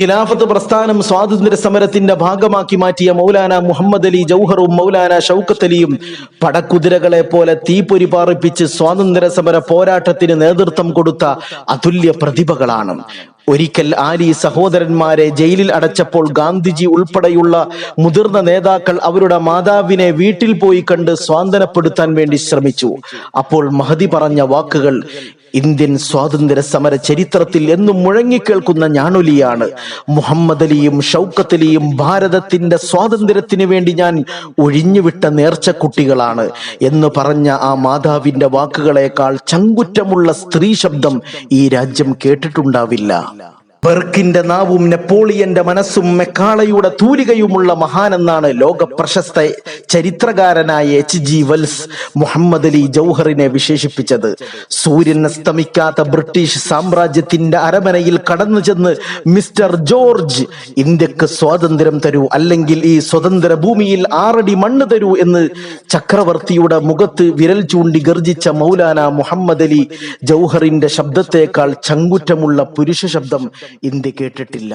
ഖിലാഫത്ത് പ്രസ്ഥാനം സ്വാതന്ത്ര്യ സമരത്തിന്റെ ഭാഗമാക്കി മാറ്റിയ മൗലാന മുഹമ്മദ് അലി ജൗഹറും മൗലാന ഷൗക്കത്ത് അലിയും പടക്കുതിരകളെ പോലെ തീപ്പൊരി പാറിപ്പിച്ച് സ്വാതന്ത്ര്യ സമര പോരാട്ടത്തിന് നേതൃത്വം കൊടുത്ത അതുല്യ പ്രതിഭകളാണ്. ഒരിക്കൽ ആലി സഹോദരന്മാരെ ജയിലിൽ അടച്ചപ്പോൾ ഗാന്ധിജി ഉൾപ്പെടെയുള്ള മുതിർന്ന നേതാക്കൾ അവരുടെ മാതാവിനെ വീട്ടിൽ പോയി കണ്ട് സ്വാന്തനപ്പെടുത്താൻ വേണ്ടി ശ്രമിച്ചു. അപ്പോൾ മഹതി പറഞ്ഞ വാക്കുകൾ ഇന്ത്യൻ സ്വാതന്ത്ര്യ സമര ചരിത്രത്തിൽ എന്നും മുഴങ്ങിക്കേൾക്കുന്ന ഞാനൊലിയാണ്. മുഹമ്മദ് അലിയും ഷൗക്കത്ത് അലിയും ഭാരതത്തിന്റെ സ്വാതന്ത്ര്യത്തിന് വേണ്ടി ഞാൻ ഒഴിഞ്ഞുവിട്ട നേർച്ചക്കുട്ടികളാണ് എന്ന് പറഞ്ഞ ആ മാതാവിന്റെ വാക്കുകളേക്കാൾ ചങ്കുറ്റമുള്ള സ്ത്രീ ശബ്ദം ഈ രാജ്യം കേട്ടിട്ടുണ്ടാവില്ല. ബെർക്കിന്റെ നാവും നെപ്പോളിയന്റെ മനസ്സും മെക്കാളയുടെ തൂലികയുമുള്ള മഹാനെന്നാണ് ലോക പ്രശസ്ത ചരിത്രകാരനായ H G Wells Muhammad Ali ജൗഹറിനെ വിശേഷിപ്പിച്ചത്. സൂര്യൻ അസ്തമിക്കാത്ത ബ്രിട്ടീഷ് സാമ്രാജ്യത്തിന്റെ അരമനയിൽ കടന്നു ചെന്ന് മിസ്റ്റർ ജോർജ് ഇന്ത്യയ്ക്ക് സ്വാതന്ത്ര്യം തരൂ അല്ലെങ്കിൽ ഈ സ്വതന്ത്ര ഭൂമിയിൽ ആറടി മണ്ണ് തരൂ എന്ന് ചക്രവർത്തിയുടെ മുഖത്ത് വിരൽ ചൂണ്ടി ഗർജിച്ച മൗലാന മുഹമ്മദ് അലി ജൗഹറിന്റെ ശബ്ദത്തെക്കാൾ ചങ്കുറ്റമുള്ള പുരുഷ ശബ്ദം ഇന്ത്യ കേട്ടിട്ടില്ല.